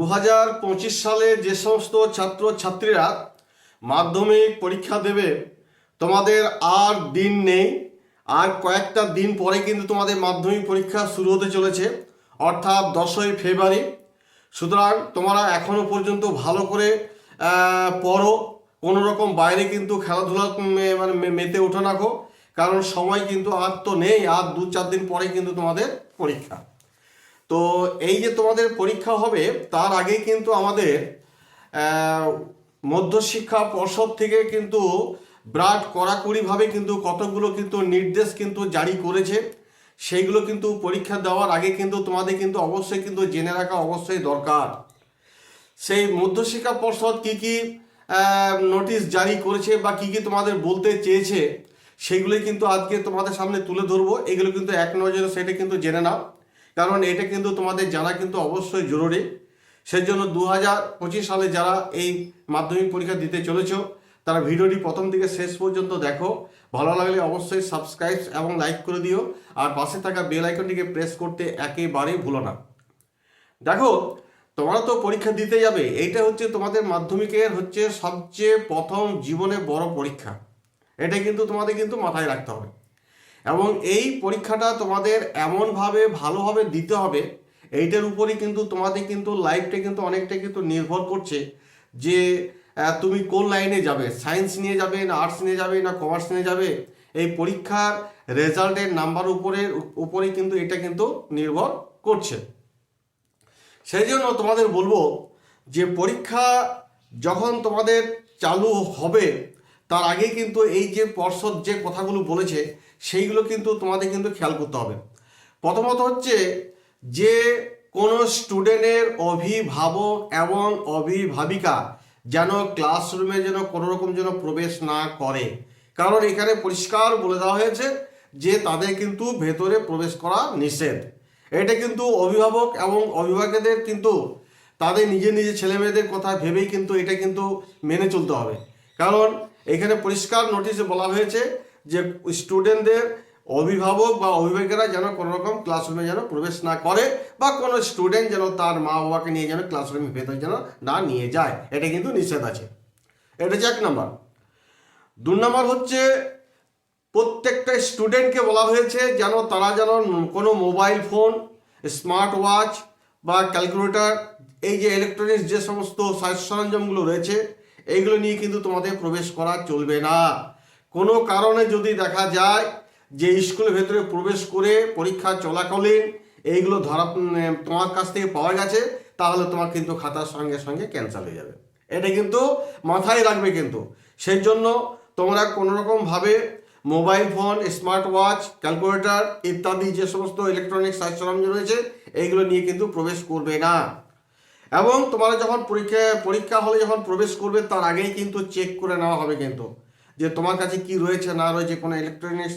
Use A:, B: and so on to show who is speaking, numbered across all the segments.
A: দু হাজার পঁচিশ সালে যে সমস্ত ছাত্র ছাত্রীরা মাধ্যমিক পরীক্ষা দেবে, তোমাদের আর দিন নেই। আর কয়েকটা দিন পরে কিন্তু তোমাদের মাধ্যমিক পরীক্ষা শুরু হতে চলেছে, অর্থাৎ দশই ফেব্রুয়ারি। সুতরাং তোমরা এখনও পর্যন্ত ভালো করে পড়ো। কোনো রকম বাইরে কিন্তু খেলাধুলা মানে মেতে ওঠে রাখো কারণ সময় কিন্তু আর তো নেই, আর দু চার দিন পরে কিন্তু তোমাদের পরীক্ষা। তো এই যে তোমাদের পরীক্ষা হবে, তার আগে কিন্তু আমাদের মধ্যশিক্ষা পর্ষদ থেকে কিন্তু বিরাট কড়াকড়িভাবে কিন্তু কতগুলো কিন্তু নির্দেশ কিন্তু জারি করেছে। সেইগুলো কিন্তু পরীক্ষা দেওয়ার আগে কিন্তু তোমাদের কিন্তু অবশ্যই কিন্তু জেনে রাখা অবশ্যই দরকার। সেই মধ্যশিক্ষা পর্ষদ কি কি নোটিশ জারি করেছে বা কি কি তোমাদের বলতে চেয়েছে সেগুলো কিন্তু আজকে তোমাদের সামনে তুলে ধরবো। এগুলো কিন্তু এক নজরে সেটা কিন্তু জেনে নাও। কারণ এটা কিন্তু তোমাদের জানা কিন্তু অবশ্যই জরুরি। সেই জন্য দু হাজার পঁচিশ সালে যারা এই মাধ্যমিক পরীক্ষা দিতে চলেছ, তারা ভিডিওটি প্রথম থেকে শেষ পর্যন্ত দেখো। ভালো লাগলে অবশ্যই সাবস্ক্রাইব এবং লাইক করে দিও। আর পাশে থাকা বেল আইকনটিকে প্রেস করতে একেবারেই ভুলো না। দেখো, তোমরা তো পরীক্ষা দিতে যাবে। এইটা হচ্ছে তোমাদের মাধ্যমিকের হচ্ছে সবচেয়ে প্রথম জীবনে বড় পরীক্ষা। এটা কিন্তু তোমাদের কিন্তু মাথায় রাখতে হবে। এবং এই পরীক্ষাটা তোমাদের এমনভাবে ভালোভাবে দিতে হবে, এইটার উপরেই কিন্তু তোমাদের কিন্তু লাইফটা কিন্তু অনেকটা কিন্তু নির্ভর করছে যে তুমি কোন লাইনে যাবে? সায়েন্স নিয়ে যাবে না আর্টস নিয়ে যাবে না কমার্স নিয়ে যাবে? এই পরীক্ষার রেজাল্টের নাম্বার উপরে উপরেই কিন্তু এটা কিন্তু নির্ভর করছে। সেই জন্য তোমাদের বলব যে, পরীক্ষা যখন তোমাদের চালু হবে, তার আগে কিন্তু এই যে পর্ষদ যে কথাগুলো বলেছে সেইগুলো কিন্তু তোমাদের কিন্তু খেয়াল করতে হবে। প্রথমত হচ্ছে যে কোনো স্টুডেন্টের অভিভাবক এবং অভিভাবিকা যেন ক্লাসরুমে যেন কোনো রকম যেন প্রবেশ না করে। কারণ এখানে পরিষ্কার বলে দেওয়া হয়েছে যে তাদের কিন্তু ভেতরে প্রবেশ করা নিষেধ। এটা কিন্তু অভিভাবক এবং অভিভাবকদের কিন্তু তাদের নিজে নিজে ছেলে মেয়েদের কথা ভেবেই কিন্তু এটা কিন্তু মেনে চলতে হবে। কারণ এখানে পরিষ্কার নোটিশে বলা হয়েছে যে স্টুডেন্টদের অভিভাবক বা অভিভাবকেরা যেন কোনো রকম ক্লাসরুমে যেন প্রবেশ না করে বা কোনো স্টুডেন্ট যেন তার মা বাবাকে নিয়ে যেন ক্লাসরুমের ভেতরে যেন না নিয়ে যায়, এটা কিন্তু নিষেধ আছে। এটা হচ্ছে এক নম্বর। দু নম্বর হচ্ছে প্রত্যেকটা স্টুডেন্টকে বলা হয়েছে যেন তারা যেন কোনো মোবাইল ফোন স্মার্ট ওয়াচ বা ক্যালকুলেটর এই যে ইলেকট্রনিক্স যে সমস্ত সাজ সরঞ্জামগুলো রয়েছে, এইগুলো নিয়ে কিন্তু তোমাদের প্রবেশ করা চলবে না। কোনো কারণে যদি দেখা যায় যে স্কুলের ভেতরে প্রবেশ করে পরীক্ষা চলাকালীন এইগুলো ধরা তোমার কাছ থেকে পাওয়া গেছে, তাহলে তোমার কিন্তু খাতার সঙ্গে সঙ্গে ক্যান্সেল হয়ে যাবে। এটা কিন্তু মাথায় রাখবে কিন্তু। সেই জন্য তোমরা কোনোরকমভাবে mobile phone smart watch calculator ইত্যাদি যে সমস্ত ইলেকট্রনিক সাজ সরঞ্জাম রয়েছে, এইগুলো নিয়ে কিন্তু প্রবেশ করবে না। এবং তোমরা যখন পরীক্ষা পরীক্ষা হলে যখন প্রবেশ করবে, তার আগেই কিন্তু চেক করে নেওয়া হবে কিন্তু। যে তোমার কাছে কি রয়েছে, না রয়েছে, কোনো ইলেকট্রনিক্স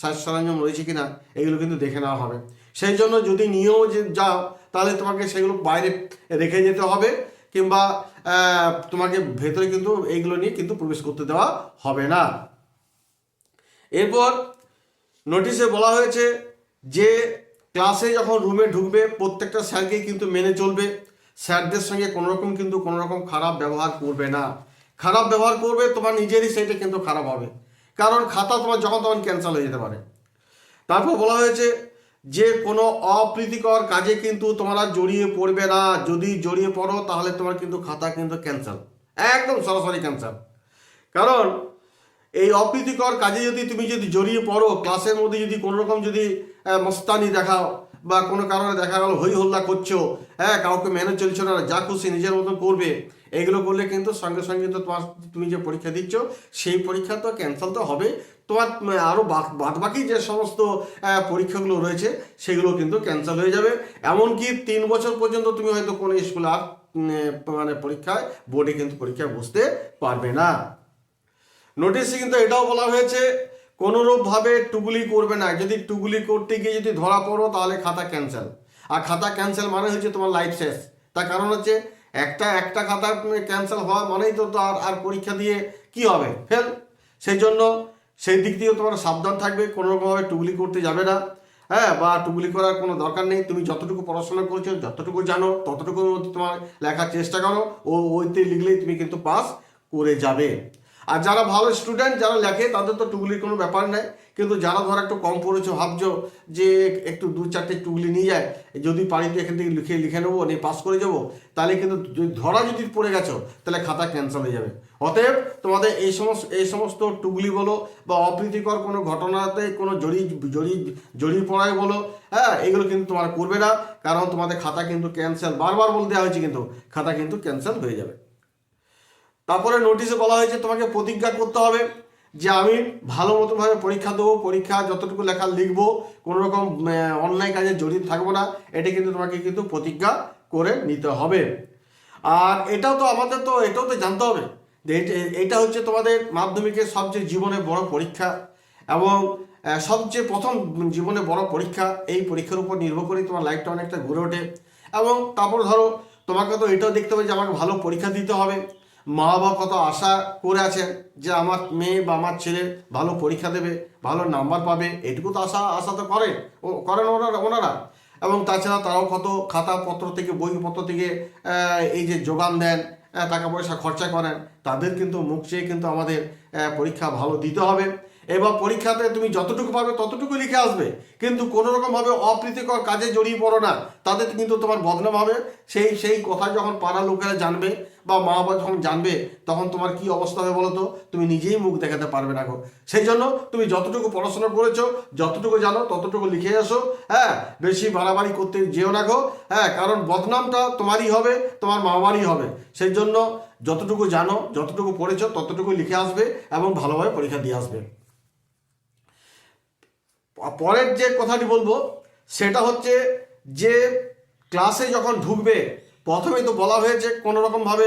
A: সাজ সরঞ্জাম রয়েছে কি না এগুলো কিন্তু দেখে নেওয়া হবে। সেই জন্য যদি নিয়েও যে যাও, তাহলে তোমাকে সেগুলো বাইরে রেখে যেতে হবে, কিংবা তোমাকে ভেতরে কিন্তু এইগুলো নিয়ে কিন্তু প্রবেশ করতে দেওয়া হবে না। এরপর নোটিশে বলা হয়েছে যে ক্লাসে যখন রুমে ঢুকবে, প্রত্যেকটা স্যারকেই কিন্তু মেনে চলবে। স্যারদের সঙ্গে কোনো রকম কিন্তু কোনো রকম খারাপ ব্যবহার করবে না। খারাপ ব্যবহার করবে, তোমার নিজেরই সেটা কিন্তু খারাপ হবে। কারণ খাতা তোমার যখন তখন ক্যান্সেল হয়ে যেতে পারে। তারপর বলা হয়েছে যে, কোনো অপ্রীতিকর কাজে কিন্তু তোমরা জড়িয়ে পড়বে না। যদি জড়িয়ে পড়ো, তাহলে তোমার কিন্তু খাতা কিন্তু ক্যান্সেল একদম সরাসরি ক্যান্সেল কারণ এই অপ্রীতিকর কাজে যদি তুমি যদি জড়িয়ে পড়ো ক্লাসের মধ্যে যদি কোনো রকম যদি মস্তানি দেখাও বা কোনো কারণে দেখা গেল, হই হল্লা করছ হ্যাঁ কাউকে মেনে চলছো না, যা খুশি নিজের মতো করবে এগুলো করলে কিন্তু সঙ্গে সঙ্গে তো তোমার, তুমি যে পরীক্ষা দিচ্ছ, সেই পরীক্ষা তো ক্যান্সেল তো হবে তোমার আরও আরও বাদ বাদ বাকি যে সমস্ত পরীক্ষাগুলো রয়েছে, সেগুলো কিন্তু ক্যান্সেল হয়ে যাবে। এমনকি তিন বছর পর্যন্ত তুমি হয়তো কোনো স্কুলে আর মানে পরীক্ষায় বোর্ডে কিন্তু পরীক্ষায় বসতে পারবে না। নোটিশে কিন্তু এটাও বলা হয়েছে, কোনোরূপভাবে টুগুলি করবে না। যদি টুগুলি করতে গিয়ে যদি ধরা পড়ো, তাহলে খাতা ক্যান্সেল আর খাতা ক্যান্সেল মানে হচ্ছে তোমার লাইফ শেষ। তার কারণ হচ্ছে একটা একটা খাতা ক্যান্সেল হওয়া মানেই তো আর আর পরীক্ষা দিয়ে কি হবে? ফেল সেই জন্য সেই দিক দিয়েও তোমার সাবধান থাকবে কোনো রকমভাবে টুগলি করতে যাবে না। হ্যাঁ বা টুগলি করার কোনো দরকার নেই। তুমি যতটুকু পড়াশোনা করছ, যতটুকু জানো, ততটুকুর মধ্যে তোমার লেখার চেষ্টা করো। ও, ওইতে লিখলেই তুমি কিন্তু পাস করে যাবে। আর যারা ভালো স্টুডেন্ট যারা লেখে, তাদের তো টুকলির কোনো ব্যাপার নেই। কিন্তু যারা ধর একটু কম পড়েছো, ভাবছ যে একটু দু চারটে টুকলি নিয়ে যায়, যদি পারি তো এখান থেকে লিখে লিখে নেব, নিয়ে পাস করে যাব, তাহলে কিন্তু ধরা যদি পড়ে গেছো, তাহলে খাতা ক্যান্সেল হয়ে যাবে। অতএব তোমাদের এই সমস্ত এই সমস্ত টুকলি বলো বা অপ্রীতিকর কোনো ঘটনাতে কোনো জড়ি জড়ি জড়িয়ে পড়ায় বলো হ্যাঁ এগুলো কিন্তু তোমার করবে না, কারণ তোমাদের খাতা কিন্তু ক্যান্সেল বারবার বলে দেওয়া হয়েছে কিন্তু খাতা কিন্তু ক্যান্সেল হয়ে যাবে। তারপরে নোটিশে বলা হয়েছে তোমাকে প্রতিজ্ঞা করতে হবে যে আমি ভালো মতোভাবে পরীক্ষা দেবো, পরীক্ষা যতটুকু লেখা লিখব কোনো রকম অন্যায় কাজে জড়িত থাকব না, এটা কিন্তু তোমাকে কিন্তু প্রতিজ্ঞা করে নিতে হবে। আর এটাও তো আমাদের তো, এটাও তো জানতে হবে যে এটা হচ্ছে তোমাদের মাধ্যমিকের সবচেয়ে জীবনে বড় পরীক্ষা এবং সবচেয়ে প্রথম জীবনে বড় পরীক্ষা। এই পরীক্ষার উপর নির্ভর করে তোমার লাইফটা অনেকটা ঘুরে ওঠে এবং তারপর ধরো, তোমাকে তো এটাও দেখতে হবে যে আমাকে ভালো পরীক্ষা দিতে হবে। মা বাবা কত আশা করে আছেন যে আমার মেয়ে বা আমার ছেলে ভালো পরীক্ষা দেবে, ভালো নাম্বার পাবে, এটুকু তো আশা আশা তো করে। ও, করেন ওনারা ওনারা। এবং তাছাড়া তারাও কত খাতাপত্র থেকে, বইপত্র থেকে এই যে যোগান দেন টাকা পয়সা খরচা করেন, তাদের কিন্তু মুখ চেয়ে কিন্তু আমাদের পরীক্ষা ভালো দিতে হবে। এবার পরীক্ষাতে তুমি যতটুকু পারবে ততটুকু লিখে আসবে। কিন্তু কোনো রকমভাবে অপ্রীতিকর কাজে জড়িয়ে পড়ো না। তাতে কিন্তু তোমার বদনাম হবে। সেই সেই কথা যখন পাড়া লোকেরা জানবে বা মা বাবা যখন জানবে, তখন তোমার কি অবস্থা হবে বলো তো? তুমি নিজেই মুখ দেখাতে পারবে না গো। সেই জন্য তুমি যতটুকু পড়াশোনা করেছ, যতটুকু জানো, ততটুকু লিখে আসো। হ্যাঁ বেশি বাড়াবাড়ি করতে যেও না গো। হ্যাঁ কারণ বদনামটা তোমারই হবে, তোমার মা বাবারই হবে। সেই জন্য যতটুকু জানো, যতটুকু পড়েছো ততটুকু লিখে আসবে এবং ভালোভাবে পরীক্ষা দিয়ে আসবে। পরের যে কথাটি বলব, সেটা হচ্ছে যে ক্লাসে যখন ঢুকবে, প্রথমেই তো বলা হয়েছে কোনো রকমভাবে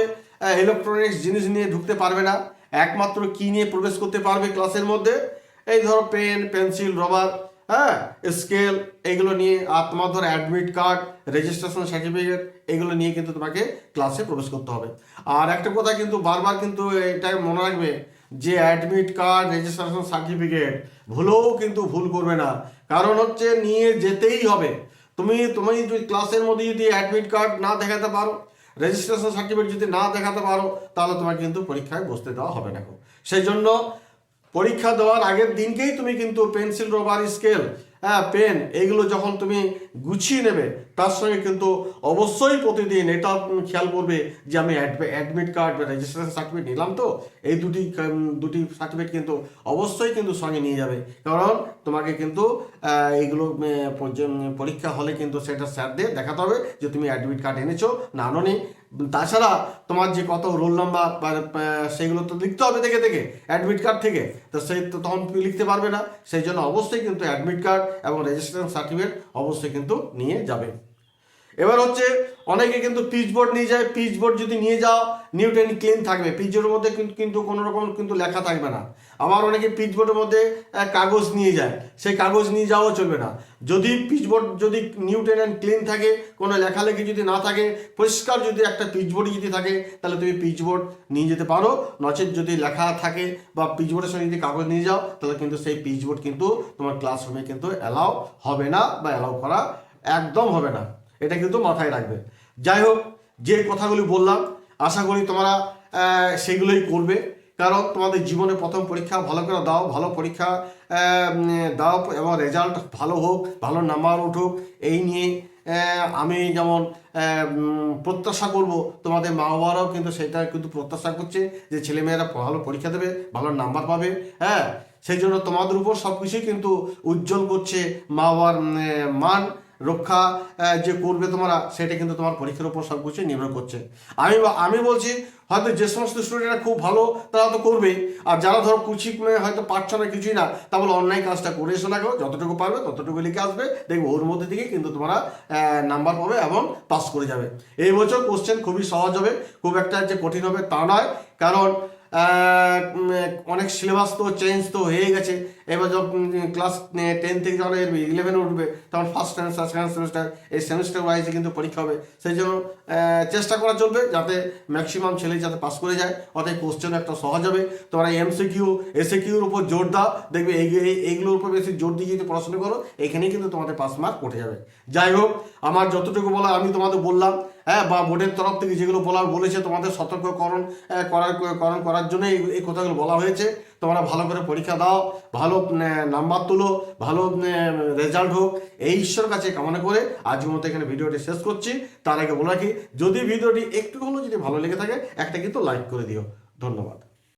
A: ইলেকট্রনিক্স জিনিস নিয়ে ঢুকতে পারবে না। একমাত্র কি নিয়ে প্রবেশ করতে পারবে ক্লাসের মধ্যে? এই ধরো পেন পেন্সিল রবার হ্যাঁ স্কেল এগুলো নিয়ে, আর তোমার ধরো অ্যাডমিট কার্ড রেজিস্ট্রেশন সার্টিফিকেট এগুলো নিয়ে কিন্তু তোমাকে ক্লাসে প্রবেশ করতে হবে। আর একটা কথা কিন্তু বারবার কিন্তু এটা মনে রাখবে যে অ্যাডমিট কার্ড রেজিস্ট্রেশন সার্টিফিকেট ভুলেও কিন্তু ভুল করবে না। কারণ হচ্ছে নিয়ে যেতেই হবে। তুমি তুমি যদি ক্লাসের মধ্যে যদি অ্যাডমিট কার্ড না দেখাতে পারো রেজিস্ট্রেশন সার্টিফিকেট যদি না দেখাতে পারো, তাহলে তোমার কিন্তু পরীক্ষায় বসতে দেওয়া হবে না সেই জন্য পরীক্ষা দেওয়ার আগের দিনকেই তুমি কিন্তু পেন্সিল রবার স্কেল হ্যাঁ পেন এগুলো যখন তুমি গুছিয়ে নেবে তার সঙ্গে কিন্তু অবশ্যই প্রতিদিন এটা খেয়াল করবে যে আমি অ্যাডমিট কার্ড বা রেজিস্ট্রেশন সার্টিফিকেট নিলাম তো, এই দুটি দুটি সার্টিফিকেট কিন্তু অবশ্যই কিন্তু সঙ্গে নিয়ে যাবে। কারণ তোমাকে কিন্তু এইগুলো পরীক্ষা হলে কিন্তু সেটা স্যারদের দেখাতে হবে যে তুমি অ্যাডমিট কার্ড এনেছো না আনোনি। তাছাড়া তোমার যে কত রোল নাম্বার বা সেগুলো তো লিখতে হবে দেখে দেখে অ্যাডমিট কার্ড থেকে। তো সেই তো তখন তুমি লিখতে পারবে না। সেই জন্য অবশ্যই কিন্তু অ্যাডমিট কার্ড এবং রেজিস্ট্রেশন সার্টিফিকেট অবশ্যই কিন্তু নিয়ে যাবে। এবার হচ্ছে অনেকে কিন্তু পিচ বোর্ড নিয়ে যায় পিচ বোর্ড যদি নিয়ে যাও নিউট অ্যান্ড ক্লিন থাকবে। পিচ বোর্ডের মধ্যে কিন্তু কিন্তু কোনো রকম কিন্তু লেখা থাকবে না। আবার অনেকে পিচ বোর্ডের মধ্যে কাগজ নিয়ে যায়। সেই কাগজ নিয়ে যাওয়াও চলবে না। যদি পিচ বোর্ড যদি নিউটন অ্যান্ড ক্লিন থাকে, কোনো লেখালেখি যদি না থাকে, পরিষ্কার যদি একটা পিচ বোর্ড যদি থাকে, তাহলে তুমি পিচ বোর্ড নিয়ে যেতে পারো। নচেত যদি লেখা থাকে বা পিচ বোর্ডের সঙ্গে যদি কাগজ নিয়ে যাও, তাহলে কিন্তু সেই পিচ বোর্ড কিন্তু তোমার ক্লাসরুমে কিন্তু অ্যালাউ হবে না বা অ্যালাউ করা একদম হবে না। এটা কিন্তু মাথায় রাখবে। যাই হোক, যে কথাগুলি বললাম, আশা করি তোমরা সেগুলোই করবে। কারণ তোমাদের জীবনে প্রথম পরীক্ষা ভালো করে দাও, ভালো পরীক্ষা দাও এবং রেজাল্ট ভালো হোক, ভালো নাম্বার উঠুক, এই নিয়ে আমি যেমন প্রত্যাশা করব, তোমাদের মা বাবারাও কিন্তু সেটা কিন্তু প্রত্যাশা করছে যে ছেলেমেয়েরা ভালো পরীক্ষা দেবে, ভালো নাম্বার পাবে হ্যাঁ? সেই জন্য তোমাদের উপর সব কিছুই কিন্তু উজ্জ্বল করছে মা বাবার মান। রক্ষা যে করবে তোমরা, সেটা কিন্তু তোমার পরীক্ষার উপর সব কিছু নির্ভর করছে। আমি আমি বলছি, হয়তো যে সমস্ত স্টুডেন্টরা খুব ভালো, তারা তো করবে আর যারা ধরো কুচি হয়তো পারছ না কিছুই না, তা বলে অনলাইন কাজটা করে এসো না গো যতটুকু পারবে, ততটুকু লিখে আসবে। দেখবে ওর মধ্যে থেকে কিন্তু তোমরা নাম্বার পাবে এবং পাস করে যাবে। এই বছর কোশ্চেন খুবই সহজ হবে। খুব একটা যে কঠিন হবে তা নয়। কারণ অনেক সিলেবাস তো চেঞ্জ তো হয়ে গেছে। এবার যখন ক্লাস টেন থেকে যখন ইলেভেনে উঠবে, তখন ফার্স্ট সেমিস্টার সেকেন্ড সেমিস্টার এই সেমিস্টার ওয়াইজে কিন্তু পরীক্ষা হবে। সেই জন্য চেষ্টা করা চলবে যাতে ম্যাক্সিমাম ছেলে যাতে পাস করে যায়। অতএব কোশ্চেন একটা সহজ হবে। তোমরা এমসিকিউ এসে কিউর উপর জোর দাও। দেখবে এই, এই- এইগুলোর উপর বেশি জোর দিয়ে যদি পড়াশোনা করো। এখানেই কিন্তু তোমাদের পাস মার্ক উঠে যাবে। যাই হোক, আমার যতটুকু বলা আমি তোমাদের বললাম। হ্যাঁ বা বোর্ডের তরফ থেকে যেগুলো বলার বলেছে তোমাদের সতর্ককরণ আহ, করার করণ করার জন্য এই এই কথাগুলো বলা হয়েছে। তোমরা ভালো করে পরীক্ষা দাও ভালো নাম্বার তুলো ভালো রেজাল্ট হোক এই ঈশ্বর কাছে কামনা করে আজ মতো এখানে ভিডিওটি শেষ করছি। তার আগে বলে রাখি যদি ভিডিওটি একটু হলেও যদি ভালো লেগে থাকে একটা কিন্তু লাইক করে দিও। ধন্যবাদ।